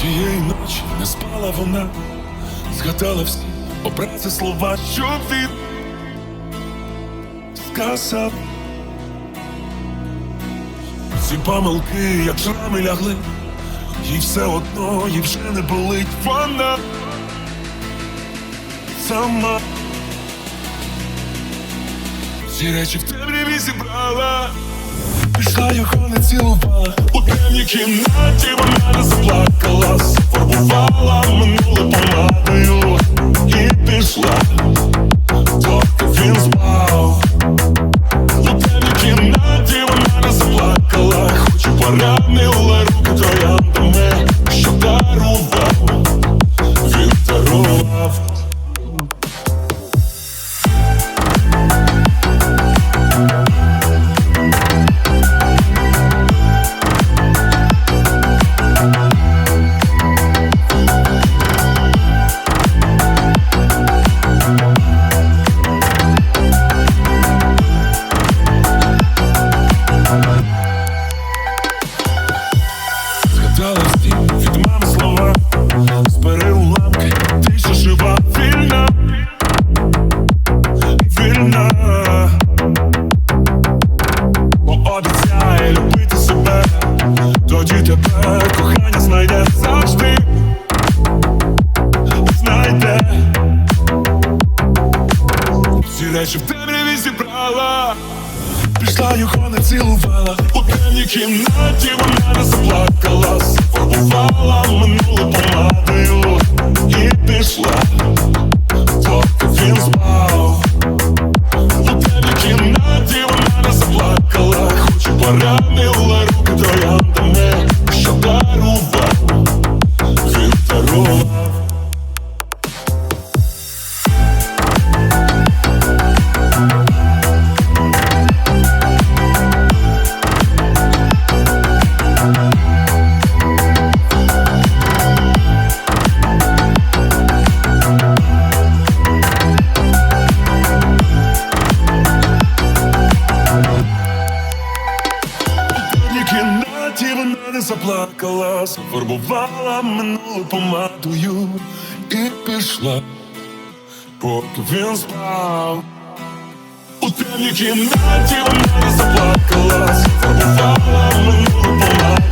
Тієї ночі не спала вона, згадала всі образи слова, що він сказав. Всі помилки, як шрами лягли, їй все одно, їй вже не болить вона сама. Всі речі в темряві зібрала, пішла його не цілувала. У темній кімнаті вона не заплакала, фарбувала минуле помадою і пішла, Речі в темряві зібрала. Пішла його не цілувала. У темній кімнаті вона не заплакала Фарбувала минуле помадою І пішла, поки він спав. У темній кімнаті вона не заплакала Хоч і поранила руки трояндами Що дарував, він дарував кімнаті вона не заплакала, зафарбувала минулу помадою і пішла, поки він спав. У темній кімнаті вона не заплакала, зафарбувала минулу помадою